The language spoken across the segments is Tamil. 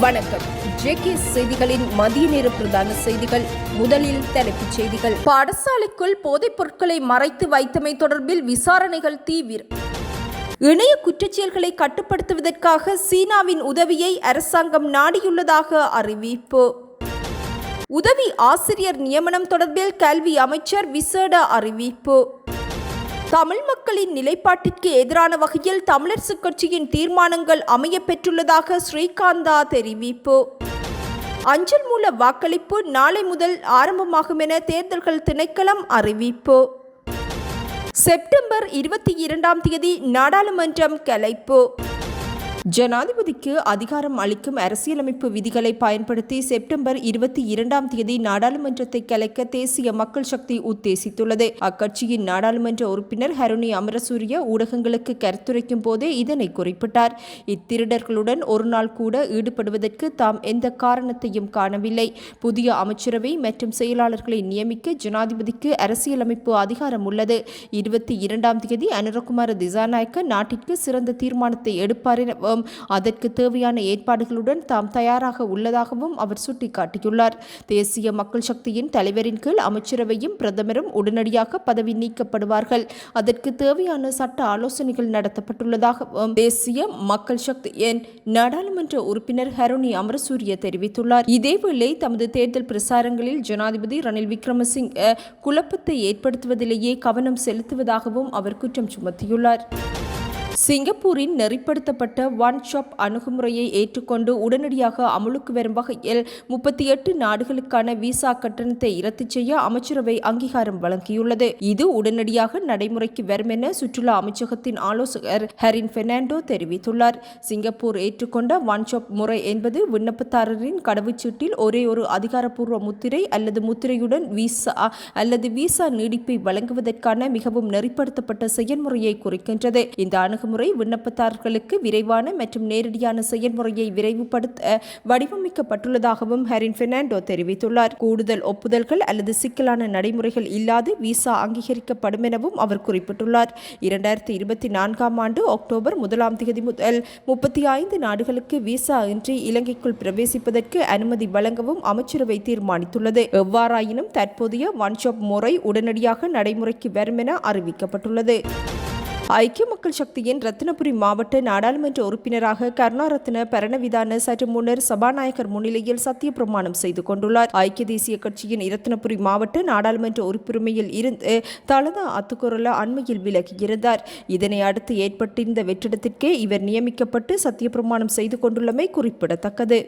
வணக்கம். ஜேகே செய்திகளின் மதிய நேர பிரதான செய்திகள் முதலில் தலைப்புச் செய்திகள். பாடசாலைக்குள் போதைப் பொருட்களை மறைத்து வைத்தமை தொடர்பில் விசாரணைகள் தீவிரம் இணைய குற்றச்செயல்களை கட்டுப்படுத்துவதற்காக சீனாவின் உதவியை அரசாங்கம் நாடியுள்ளதாக அறிவிப்பு. உதவி ஆசிரியர் நியமனம் தொடர்பில் கல்வி அமைச்சர் விசேட அறிவிப்பு. தமிழ் மக்களின் நிலைப்பாட்டிற்கு எதிரான வகையில் தமிழரசுக் கட்சியின் தீர்மானங்கள் அமைய பெற்றுள்ளதாக ஸ்ரீகாந்தா தெரிவிப்பு. அஞ்சல் மூல வாக்களிப்பு நாளை முதல் ஆரம்பமாகும் என தேர்தல்கள் திணைக்களம் அறிவிப்பு. செப்டம்பர் இருபத்தி இரண்டாம் தேதி நாடாளுமன்றம் கலைப்பு. ஜனாதிபதிக்கு அதிகாரம் அளிக்கும் அரசியலமைப்பு விதிகளை பயன்படுத்தி செப்டம்பர் இருபத்தி இரண்டாம் தேதி நாடாளுமன்றத்தை கலைக்க தேசிய மக்கள் சக்தி உத்தேசித்துள்ளது. அக்கட்சியின் நாடாளுமன்ற உறுப்பினர் ஹருணி அமரசூரிய ஊடகங்களுக்கு கருத்துரைக்கும் போதே இதனை குறிப்பிட்டார். இத்திருடர்களுடன் ஒரு நாள் கூட ஈடுபடுவதற்கு தாம் எந்த காரணத்தையும் காணவில்லை. புதிய அமைச்சரவை மற்றும் செயலாளர்களை நியமிக்க ஜனாதிபதிக்கு அரசியலமைப்பு அதிகாரம் உள்ளது. இருபத்தி இரண்டாம் தேதி அனுரகுமார திசாநாயக்க நாட்டிற்கு சிறந்த தீர்மானத்தை எடுப்பார் என அதற்கு தேவையான ஏற்பாடுகளுடன் தாம் தயாராக உள்ளதாகவும் அவர் சுட்டிக்காட்டியுள்ளார். தேசிய மக்கள் சக்தியின் தலைவரின் கீழ் அமைச்சரவையும் பிரதமரும் உடனடியாக பதவி நீக்கப்படுவார்கள். அதற்கு தேவையான சட்ட ஆலோசனைகள் நடத்தப்பட்டுள்ளதாகவும் தேசிய மக்கள் சக்தியின் நாடாளுமன்ற உறுப்பினர் ஹருணி அமரசூரிய தெரிவித்துள்ளார். இதேவேளை தமது தேர்தல் பிரசாரங்களில் ஜனாதிபதி ரணில் விக்ரமசிங்க குழப்பத்தை ஏற்படுத்துவதிலேயே கவனம் செலுத்துவதாகவும் அவர் குற்றம் சுமத்தியுள்ளார். சிங்கப்பூரின் நெறிப்படுத்தப்பட்ட ஒன் ஷாப் அணுகுமுறையை ஏற்றுக்கொண்டு உடனடியாக அமலுக்கு வரும் வகையில் முப்பத்தி எட்டு நாடுகளுக்கான விசா கட்டணத்தை ரத்து செய்ய அமைச்சரவை அங்கீகாரம் வழங்கியுள்ளது. இது உடனடியாக நடைமுறைக்கு வரும் என சுற்றுலா அமைச்சகத்தின் ஆலோசகர் ஹரின் பெர்னாண்டோ தெரிவித்துள்ளார். சிங்கப்பூர் ஏற்றுக்கொண்ட ஒன் ஷாப் முறை என்பது விண்ணப்பதாரரின் கடவுச்சீட்டில் ஒரே ஒரு அதிகாரப்பூர்வ முத்திரை அல்லது முத்திரையுடன் விசா அல்லது விசா நீடிப்பை வழங்குவதற்கான மிகவும் நெறிப்படுத்தப்பட்ட செயல்முறையை குறிக்கின்றது. இந்த அணுகுமுறை விண்ணப்பதாரர்களுக்கு விரைவான மற்றும் நேரடியான செயல்முறையை விரைவுபடுத்த வடிவமைக்கப்பட்டுள்ளதாகவும் ஹரின் பெர்னாண்டோ தெரிவித்துள்ளார். கூடுதல் ஒப்புதல்கள் அல்லது சிக்கலான நடைமுறைகள் இல்லாது விசா அங்கீகரிக்கப்படும் எனவும் அவர் குறிப்பிட்டுள்ளார். இரண்டாயிரத்தி இருபத்தி நான்காம் ஆண்டு அக்டோபர் முதலாம் தேதி முதல் முப்பத்தி ஐந்து நாடுகளுக்கு விசா இன்றி இலங்கைக்குள் பிரவேசிப்பதற்கு அனுமதி வழங்கவும் அமைச்சரவை தீர்மானித்துள்ளது. எவ்வாறாயினும் தற்போதைய ஒன் ஷாப் முறை உடனடியாக நடைமுறைக்கு வரும் என அறிவிக்கப்பட்டுள்ளது. ஐக்கிய மக்கள் சக்தியின் ரத்தினபுரி மாவட்ட நாடாளுமன்ற உறுப்பினராக கருணாரத்ன பரணவிதான சற்று முன்னர் சபாநாயகர் முன்னிலையில் சத்திய பிரமாணம் செய்து கொண்டுள்ளார். ஐக்கிய தேசிய கட்சியின் இரத்தினபுரி மாவட்ட நாடாளுமன்ற உறுப்புரிமையில் இருந்து தலதா அத்துக்குரல அண்மையில் விலகியிருந்தார். இதனை அடுத்து ஏற்பட்டிருந்த வெற்றிடத்திற்கே இவர் நியமிக்கப்பட்டு சத்திய பிரமாணம் செய்து கொண்டுள்ளமை குறிப்பிடத்தக்கது.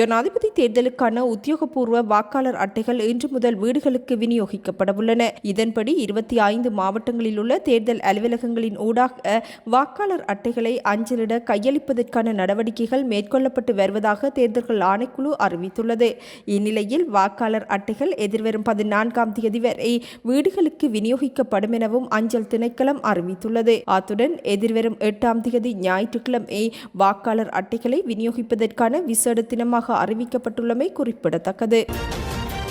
ஜனாதிபதி தேர்தலுக்கான உத்தியோகபூர்வ வாக்காளர் அட்டைகள் இன்று முதல் வீடுகளுக்கு விநியோகிக்கப்படவுள்ளன. இதன்படி இருபத்தி ஐந்து மாவட்டங்களில் உள்ள தேர்தல் அலுவலகங்களின் ஊடாக வாக்காளர் அட்டைகளை அஞ்சலிட கையளிப்பதற்கான நடவடிக்கைகள் மேற்கொள்ளப்பட்டு வருவதாக தேர்தல்கள் ஆணைக்குழு அறிவித்துள்ளது. இந்நிலையில் வாக்காளர் அட்டைகள் எதிர்வரும் பதினான்காம் தேதி வரை வீடுகளுக்கு விநியோகிக்கப்படும் எனவும் அஞ்சல் திணைக்களம் அறிவித்துள்ளது. அத்துடன் எதிர்வரும் எட்டாம் தேதி ஞாயிற்றுக்கிழமை வாக்காளர் அட்டைகளை விநியோகிப்பதற்கான விசேட தினமாக அறிவிக்கப்பட்டுள்ளமை குறிப்பிடத்தக்கது.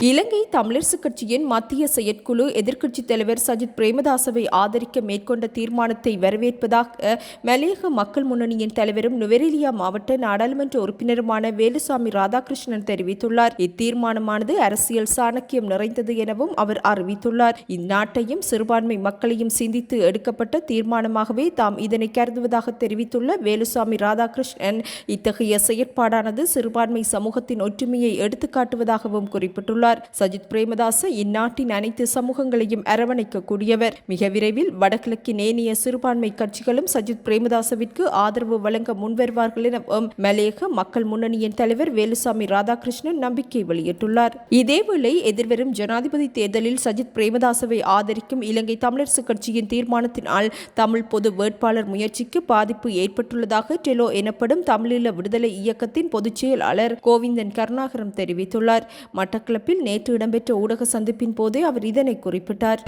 இலங்கை தமிழரசு கட்சியின் மத்திய செயற்குழு எதிர்க்கட்சித் தலைவர் சஜித் பிரேமதாசவை ஆதரிக்க மேற்கொண்ட தீர்மானத்தை வரவேற்பதாக மலையக மக்கள் முன்னணியின் தலைவரும் நுவரெலியா மாவட்ட நாடாளுமன்ற உறுப்பினருமான வேலுசாமி ராதாகிருஷ்ணன் தெரிவித்துள்ளார். இத்தீர்மானமானது அரசியல் சாணக்கியம் நிறைந்தது எனவும் அவர் அறிவித்துள்ளார். இந்நாட்டையும் சிறுபான்மை மக்களையும் சிந்தித்து எடுக்கப்பட்ட தீர்மானமாகவே தாம் இதனை கருதுவதாக தெரிவித்துள்ள வேலுசாமி ராதாகிருஷ்ணன் இத்தகைய செயற்பாடானது சிறுபான்மை சமூகத்தின் ஒற்றுமையை எடுத்துக்காட்டுவதாகவும் குறிப்பிட்டுள்ளார். கூறியுள்ளார் சஜித் பிரேமதாச இந்நாட்டின் அனைத்து சமூகங்களையும் அரவணைக்கக்கூடியவர். மிக விரைவில் வடகிழக்கின் ஏனைய சிறுபான்மை கட்சிகளும் சஜித் பிரேமதாசவிற்கு ஆதரவு வழங்க முன்வருவார்கள் எனவும் மலையக மக்கள் முன்னணியின் தலைவர் வேலுசாமி ராதாகிருஷ்ணன் நம்பிக்கை வெளியிட்டுள்ளார். இதேவேளை எதிர்வரும் ஜனாதிபதி தேர்தலில் சஜித் பிரேமதாசவை ஆதரிக்கும் இலங்கை தமிழரசு கட்சியின் தீர்மானத்தினால் தமிழ் பொது வேட்பாளர் முயற்சிக்கு பாதிப்பு ஏற்பட்டுள்ளதாக டெலோ எனப்படும் தமிழீழ விடுதலை இயக்கத்தின் பொதுச் செயலாளர் கோவிந்தன் கருணாகரம் தெரிவித்துள்ளார். மட்டக்களப்பில் நேற்று இடம்பெற்ற ஊடக சந்திப்பின் போதே அவர் இதனை குறிப்பிட்டார்.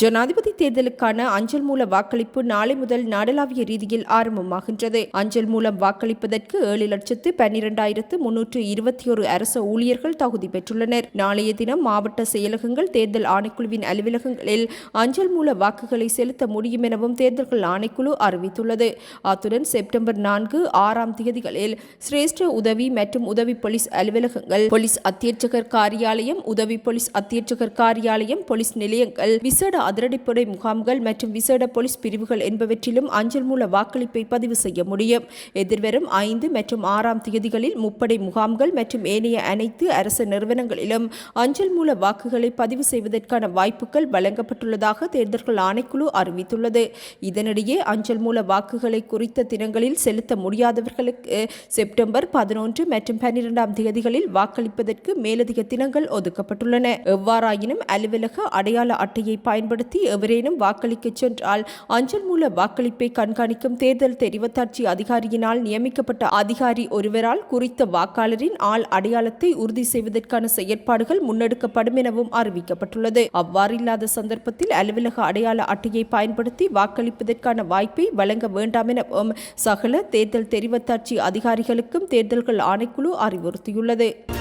ஜனாதிபதி தேர்தலுக்கான அஞ்சல் மூல வாக்களிப்பு நாளை முதல் நாடளாவிய ரீதியில் ஆரம்பமாகின்றது. அஞ்சல் மூலம் வாக்களிப்பதற்கு ஏழு லட்சத்து பன்னிரண்டாயிரத்து முன்னூற்று இருபத்தி ஒரு அரசு ஊழியர்கள் தகுதி பெற்றுள்ளனர். நாளைய தினம் மாவட்ட செயலகங்கள் தேர்தல் ஆணைக்குழுவின் அலுவலகங்களில் அஞ்சல் மூல வாக்குகளை செலுத்த முடியும் எனவும் தேர்தல்கள் ஆணைக்குழு அறிவித்துள்ளது. அத்துடன் செப்டம்பர் நான்கு ஆறாம் தேதிகளில் சிரேஷ்ட உதவி மற்றும் உதவி போலீஸ் அலுவலகங்கள் போலீஸ் அத்தியட்சகர் காரியாலயம் உதவி போலீஸ் அத்தியட்சகர் காரியாலயம் போலீஸ் நிலையங்கள் விசேட அதிரடிப்படை முகாம்கள் மற்றும் விசேட போலீஸ் பிரிவுகள் என்பவற்றிலும் அஞ்சல் மூல வாக்களிப்பை பதிவு செய்ய முடியும். எதிர்வரும் ஐந்து மற்றும் ஆறாம் தேதிகளில் முப்படை முகாம்கள் மற்றும் ஏனைய அனைத்து அரசு நிறுவனங்களிலும் அஞ்சல் மூல வாக்குகளை பதிவு செய்வதற்கான வாய்ப்புகள் வழங்கப்பட்டுள்ளதாக தேர்தல்கள் ஆணைக்குழு அறிவித்துள்ளது. இதனிடையே அஞ்சல் மூல வாக்குகளை குறித்த தினங்களில் செலுத்த முடியாதவர்களுக்கு செப்டம்பர் பதினொன்று மற்றும் பன்னிரெண்டாம் தேதிகளில் வாக்களிப்பதற்கு மேலதிக தினங்கள் ஒதுக்கப்பட்டுள்ளன. எவ்வாறாயினும் அலுவலக அடையாள அட்டையை பயன்படுத்த எவரேனும் வாக்களிக்க சென்றால் அஞ்சல் மூல வாக்களிப்பை கண்காணிக்கும் தேர்தல் தெரிவத்தாட்சி அதிகாரியினால் நியமிக்கப்பட்ட அதிகாரி ஒருவரால் குறித்த வாக்காளரின் ஆள் அடையாளத்தை உறுதி செய்வதற்கான செயற்பாடுகள் முன்னெடுக்கப்படும் எனவும் அறிவிக்கப்பட்டுள்ளது. அவ்வாறில்லாத சந்தர்ப்பத்தில் அலுவலக அடையாள அட்டையை பயன்படுத்தி வாக்களிப்பதற்கான வாய்ப்பை வழங்க வேண்டாம் எனவும் சகல தேர்தல் தெரிவத்தாட்சி அதிகாரிகளுக்கும் தேர்தல்கள் ஆணைக்குழு அறிவுறுத்தியுள்ளது.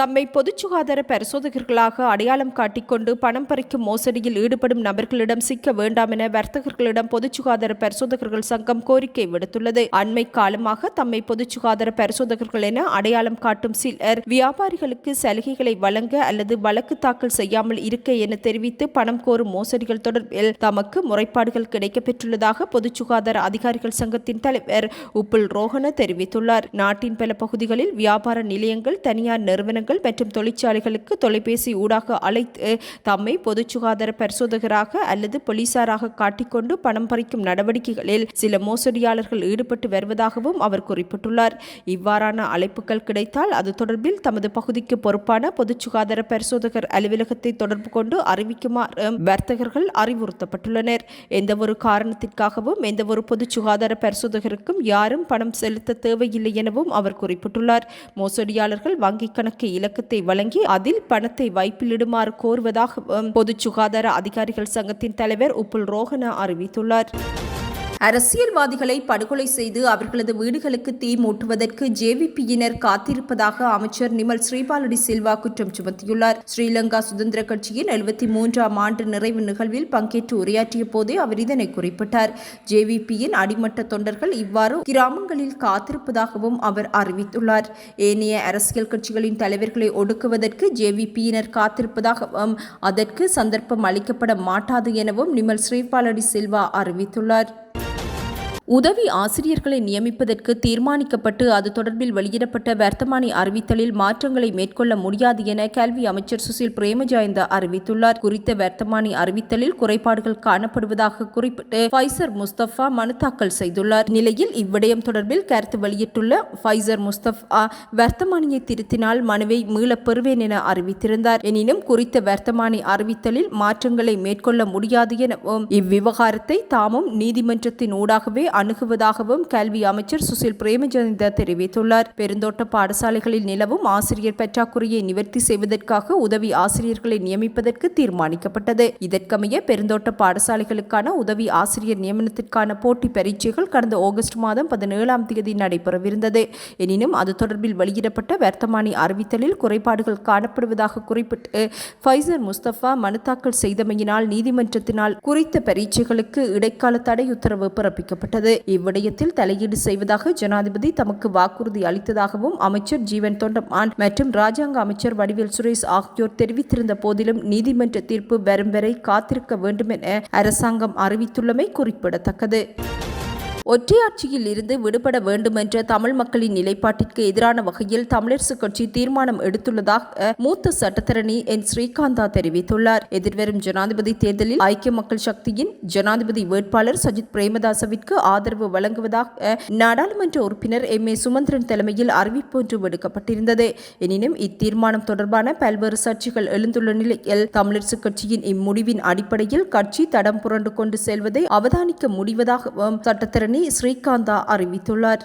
தம்மை பொதுச் சுகாதார பரிசோதகர்களாக அடையாளம் காட்டிக்கொண்டு பணம் பறிக்கும் மோசடியில் ஈடுபடும் நபர்களிடம் சிக்க வேண்டாம் என வர்த்தகர்களிடம் பொதுச் சுகாதார பரிசோதகர்கள் சங்கம் கோரிக்கை விடுத்துள்ளது. அண்மை காலமாக தம்மை பொதுச் சுகாதார பரிசோதகர்கள் என அடையாளம் காட்டும் சிலர் வியாபாரிகளுக்கு சலுகைகளை வழங்க அல்லது வழக்கு தாக்கல் செய்யாமல் இருக்க என தெரிவித்து பணம் கோரும் மோசடிகள் தொடர்பில் தமக்கு முறைப்பாடுகள் கிடைக்கப்பெற்றுள்ளதாக பொதுச் சுகாதார அதிகாரிகள் சங்கத்தின் தலைவர் உப்புல் ரோஹன தெரிவித்துள்ளார். நாட்டின் பல பகுதிகளில் வியாபார நிலையங்கள் தனியார் நிறுவனங்கள் நிறுவனங்கள் மற்றும் தொழிற்சாலைகளுக்கு தொலைபேசி ஊடாக அழைத்து தம்மை பொது சுகாதார பரிசோதகராக அல்லது போலீசாராக காட்டிக்கொண்டு பணம் பறிக்கும் நடவடிக்கைகளில் சில மோசடியாளர்கள் ஈடுபட்டு வருவதாகவும் அவர் குறிப்பிட்டுள்ளார். இவ்வாறான அழைப்புகள் கிடைத்தால் அது தொடர்பில் தமது பகுதிக்கு பொறுப்பான பொது சுகாதார பரிசோதகர் அலுவலகத்தை தொடர்பு கொண்டு அறிவிக்குமாறு வர்த்தகர்கள் அறிவுறுத்தப்பட்டுள்ளனர். எந்தவொரு காரணத்திற்காகவும் எந்தவொரு பொது சுகாதார பரிசோதகருக்கும் யாரும் பணம் செலுத்த தேவையில்லை எனவும் அவர் குறிப்பிட்டுள்ளார். மோசடியாளர்கள் வங்கிக் கணக்கு இலக்கத்தை வழங்கி அதில் பணத்தை வைப்பிலிடுமாறு கோருவதாக பொது சுகாதார அதிகாரிகள் சங்கத்தின் தலைவர் உப்புல் ரோஹனா அறிவித்துள்ளார். அரசியல்வாதிகளை படுகொலை செய்து அவர்களது வீடுகளுக்கு தீ மூட்டுவதற்கு ஜேவிபியினர் காத்திருப்பதாக அமைச்சர் நிமல் ஸ்ரீபாலடி சில்வா குற்றம் சுமத்தியுள்ளார். ஸ்ரீலங்கா சுதந்திர கட்சியின் எழுபத்தி மூன்றாம் ஆண்டு நிறைவு நிகழ்வில் பங்கேற்று உரையாற்றிய போதே அவர் இதனை குறிப்பிட்டார். ஜேவிபியின் அடிமட்ட தொண்டர்கள் இவ்வாறு கிராமங்களில் காத்திருப்பதாகவும் அவர் அறிவித்துள்ளார். ஏனைய அரசியல் கட்சிகளின் தலைவர்களை ஒடுக்குவதற்கு ஜேவிபியினர் காத்திருப்பதாகவும் அதற்கு சந்தர்ப்பம் அளிக்கப்பட மாட்டாது எனவும் நிமல் ஸ்ரீபாலடி சில்வா அறிவித்துள்ளார். உதவி ஆசிரியர்களை நியமிப்பதற்கு தீர்மானிக்கப்பட்டு அது தொடர்பில் வெளியிடப்பட்ட வர்த்தமானி அறிவித்தலில் மாற்றங்களை மேற்கொள்ள முடியாது என கல்வி அமைச்சர் சுசில் பிரேமஜாயந்த அறிவித்துள்ளார். குறித்த வர்த்தமானி அறிவித்தலில் குறைபாடுகள் காணப்படுவதாக குறிப்பிட்டு ஃபைசர் முஸ்தபா மனு தாக்கல் செய்துள்ளார். நிலையில் இவ்விடயம் தொடர்பில் கருத்து வெளியிட்டுள்ள ஃபைசர் முஸ்தபா வர்த்தமானியை திருத்தினால் மனுவை மீளப் பெறுவேன் என அறிவித்திருந்தார். எனினும் குறித்த வர்த்தமானி அறிவித்தலில் மாற்றங்களை மேற்கொள்ள முடியாது எனவும் இவ்விவகாரத்தை தாமும் நீதிமன்றத்தின் ஊடாகவே அணுகுவதாகவும் கல்வி அமைச்சர் சுசில் பிரேமஜந்த தெரிவித்துள்ளார். பெருந்தோட்ட பாடசாலைகளில் நிலவும் ஆசிரியர் பற்றாக்குறையை நிவர்த்தி செய்வதற்காக உதவி ஆசிரியர்களை நியமிப்பதற்கு தீர்மானிக்கப்பட்டது. இதற்கமைய பெருந்தோட்ட பாடசாலைகளுக்கான உதவி ஆசிரியர் நியமனத்திற்கான போட்டி பரீட்சைகள் கடந்த ஆகஸ்ட் மாதம் பதினேழாம் தேதி நடைபெறவிருந்தது. எனினும் அது தொடர்பில் வெளியிடப்பட்ட வர்த்தமானி அறிவித்தலில் குறைபாடுகள் காணப்படுவதாக குறிப்பிட்டு ஃபைசர் முஸ்தபா மனு தாக்கல் செய்தமையினால் நீதிமன்றத்தினால் குறித்த பரீட்சைகளுக்கு இடைக்கால தடை உத்தரவு பிறப்பிக்கப்பட்டது. இவ்விடயத்தில் தலையீடு செய்வதாக ஜனாதிபதி தமக்கு வாக்குறுதி அளித்ததாகவும் அமைச்சர் ஜீவன் தொண்டமான் மற்றும் ராஜாங்க அமைச்சர் வடிவேல் சுரேஷ் ஆகியோர் தெரிவித்திருந்த போதிலும் நீதிமன்ற தீர்ப்பு வரும் வரை காத்திருக்க வேண்டும் என அரசாங்கம் அறிவித்துள்ளமை குறிப்பிடத்தக்கது. ஒற்றையாட்சியில் இருந்து விடுபட வேண்டுமென்ற தமிழ் மக்களின் நிலைப்பாட்டிற்கு எதிரான வகையில் தமிழரசு கட்சி தீர்மானம் எடுத்துள்ளதாக மூத்த சட்டத்தரணி என். ஸ்ரீகாந்தா தெரிவித்துள்ளார். எதிர்வரும் ஜனாதிபதி தேர்தலில் ஐக்கிய மக்கள் சக்தியின் ஜனாதிபதி வேட்பாளர் சஜித் பிரேமதாசவிற்கு ஆதரவு வழங்குவதாக நாடாளுமன்ற உறுப்பினர் எம். ஏ. சுமந்திரன் தலைமையில் அறிவிப்பு ஒன்று விடுக்கப்பட்டிருந்தது. எனினும் இத்தீர்மானம் தொடர்பான பல்வேறு சர்ச்சைகள் எழுந்துள்ள நிலையில் தமிழரசு கட்சியின் இம்முடிவின் அடிப்படையில் கட்சி தடம் புரண்டு கொண்டு செல்வதை அவதானிக்க முடிவதாகவும் சட்டத்தரணி ஸ்ரீகாந்தா அறிவித்துள்ளார்.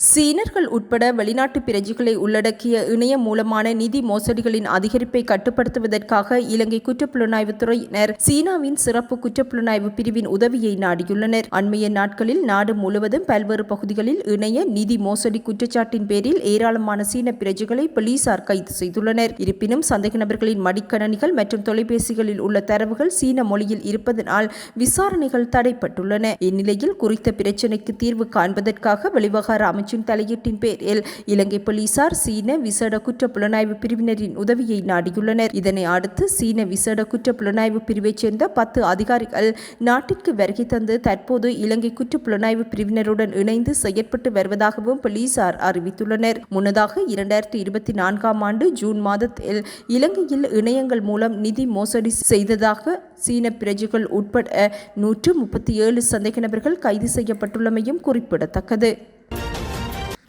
சீனர்கள் உட்பட வெளிநாட்டு பிரஜைகளை உள்ளடக்கிய இணைய மூலமான நிதி மோசடிகளின் அதிகரிப்பை கட்டுப்படுத்துவதற்காக இலங்கை குற்றப்புலனாய்வுத்துறையினர் சீனாவின் சிறப்பு குற்றப்புலனாய்வு பிரிவின் உதவியை நாடியுள்ளனர். அண்மைய நாட்களில் நாடு முழுவதும் பல்வேறு பகுதிகளில் இணைய நிதி மோசடி குற்றச்சாட்டின் பேரில் ஏராளமான சீன பிரஜைகளை போலீசார் கைது செய்துள்ளனர். இருப்பினும் சந்தேக நபர்களின் மடிக்கணனிகள் மற்றும் தொலைபேசிகளில் உள்ள தரவுகள் சீன மொழியில் இருப்பதனால் விசாரணைகள் தடைப்பட்டுள்ளன. இந்நிலையில் குறித்த பிரச்சினைக்கு தீர்வு காண்பதற்காக வெளிவகார அமைச்சர் அமைச்சின் தலையீட்டின் பேரில் இலங்கை போலீசார் சீன விசேட குற்ற புலனாய்வு பிரிவினரின் உதவியை நாடியுள்ளனர். இதனை அடுத்து சீன விசேட குற்ற புலனாய்வு பிரிவைச் சேர்ந்த பத்து அதிகாரிகள் நாட்டிற்கு வருகை தந்து தற்போது இலங்கை குற்ற புலனாய்வு பிரிவினருடன் இணைந்து செயற்பட்டு வருவதாகவும் போலீசார் அறிவித்துள்ளனர். முன்னதாக இரண்டாயிரத்தி இருபத்தி நான்காம் ஆண்டு ஜூன் மாதத்தில் இலங்கையில் இணையங்கள் மூலம் நிதி மோசடி செய்ததாக சீன பிரஜைகள் உட்பட நூற்று முப்பத்தி ஏழு சந்தேக நபர்கள் கைது செய்யப்பட்டுள்ளமையும் குறிப்பிடத்தக்கது.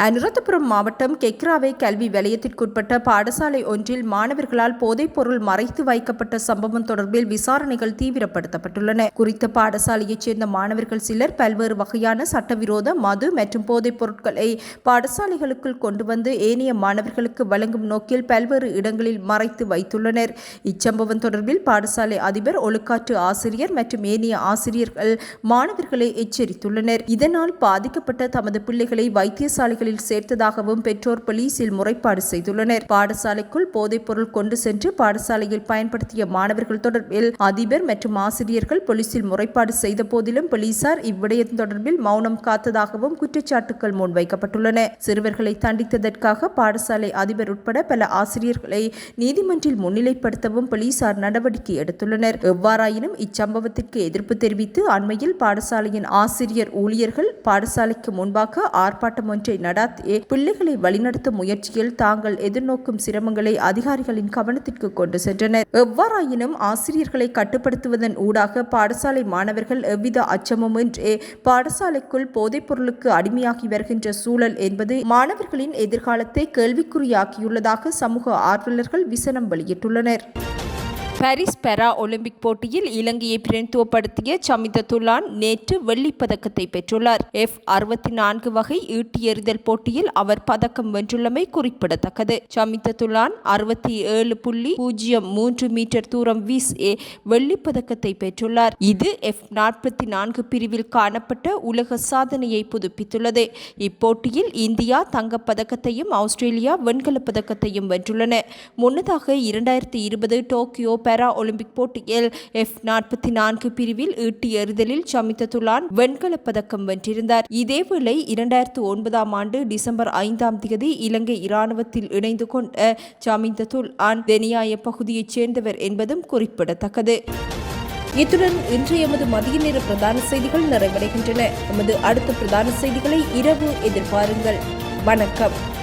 அனுராதபுரம் மாவட்டம் கெக்ராவை கல்வி வலயத்திற்குட்பட்ட பாடசாலை ஒன்றில் மாணவர்களால் போதைப்பொருள் மறைத்து வைக்கப்பட்ட சம்பவம் தொடர்பில் விசாரணைகள் தீவிரப்படுத்தப்பட்டுள்ளன. குறித்த பாடசாலையைச் சேர்ந்த மாணவர்கள் சிலர் பல்வேறு வகையான சட்டவிரோத மது மற்றும் போதைப் பொருட்களை பாடசாலைகளுக்குள் கொண்டு வந்து ஏனைய மாணவர்களுக்கு வழங்கும் நோக்கில் பல்வேறு இடங்களில் மறைத்து வைத்துள்ளனர். இச்சம்பவம் தொடர்பில் பாடசாலை அதிபர் ஒழுக்காற்று ஆசிரியர் மற்றும் ஏனைய ஆசிரியர்கள் மாணவர்களை எச்சரித்துள்ளனர். இதனால் பாதிக்கப்பட்ட தமது பிள்ளைகளை வைத்தியசாலைகளில் பாடசாலைகளில் சேர்த்ததாகவும் பெற்றோர் போலீசில் முறைப்பாடு செய்துள்ளனர். பாடசாலைக்குள் போதைப்பொருள் கொண்டு சென்று பாடசாலையில் பயன்படுத்திய மாணவர்கள் தொடர்பில் அதிபர் மற்றும் ஆசிரியர்கள் போலீசில் முறைப்பாடு செய்த போதிலும் போலீசார் இவ்விடயம் தொடர்பில் மௌனம் காத்ததாகவும் குற்றச்சாட்டுகள் முன்வைக்கப்பட்டுள்ளன. சிறுவர்களை தண்டித்ததற்காக பாடசாலை அதிபர் உட்பட பல ஆசிரியர்களை நீதிமன்றில் முன்னிலைப்படுத்தவும் போலீசார் நடவடிக்கை எடுத்துள்ளனர். எவ்வாறாயினும் இச்சம்பவத்திற்கு எதிர்ப்பு தெரிவித்து அண்மையில் பாடசாலையின் ஆசிரியர் ஊழியர்கள் பாடசாலைக்கு முன்பாக ஆர்ப்பாட்டம் ஒன்றை நட நடாத்தி பிள்ளைகளை வழிநடத்தும் முயற்சியில் தாங்கள் எதிர்நோக்கும் சிரமங்களை அதிகாரிகளின் கவனத்திற்கு கொண்டு சென்றனர். எவ்வாறாயினும் ஆசிரியர்களை கட்டுப்படுத்துவதன் ஊடாக பாடசாலை மாணவர்கள் எவ்வித அச்சமுமின்றி பாடசாலைக்குள் போதைப் பொருளுக்கு அடிமையாகி வருகின்ற சூழல் என்பது மாணவர்களின் எதிர்காலத்தை கேள்விக்குறியாக்கியுள்ளதாக சமூக ஆர்வலர்கள் விசனம் வெளியிட்டுள்ளனர். பாரிஸ் பெரா ஒலிம்பிக் போட்டியில் இலங்கையை பிரதித்துவப்படுத்திய சமித துலான் நேற்று வெள்ளிப் பதக்கத்தை பெற்றுள்ளார். எஃப் அறுபத்தி நான்கு வகை ஈட்டி எறிதல் போட்டியில் அவர் பதக்கம் வென்றுள்ளமை குறிப்பிடத்தக்கது. சமித துலான் அறுபத்தி ஏழு புள்ளி பூஜ்ஜியம் மூன்று மீட்டர் தூரம் வீஸ் ஏ பதக்கத்தை பெற்றுள்ளார். இது எஃப் நாற்பத்தி நான்கு பிரிவில் காணப்பட்ட உலக சாதனையை புதுப்பித்துள்ளது. இப்போட்டியில் இந்தியா தங்கப் பதக்கத்தையும் ஆஸ்திரேலியா வெண்கலப் பதக்கத்தையும் வென்றுள்ளன. முன்னதாக இரண்டாயிரத்தி இருபது டோக்கியோ பாரா ஒலிம்பிக் போட்டியில் எஃப் நாற்பத்தி நான்கு பிரிவில் ஈட்டி எறிதலில் சமித்ததுலான் வெண்கலப் பதக்கம் வென்றிருந்தார். இதேவேளை இரண்டாயிரத்து ஒன்பதாம் ஆண்டு டிசம்பர் ஐந்தாம் தேதி இலங்கை இராணுவத்தில் இணைந்து கொண்ட சமிந்ததுல் ஆன் தெனியாய பகுதியைச் சேர்ந்தவர் என்பதும் குறிப்பிடத்தக்கது. இத்துடன் இன்று எமது மதிய நேர பிரதான செய்திகள் நிறைவடைகின்றன. எமது அடுத்த பிரதான செய்திகளை இரவு எதிர்பாருங்கள். வணக்கம்.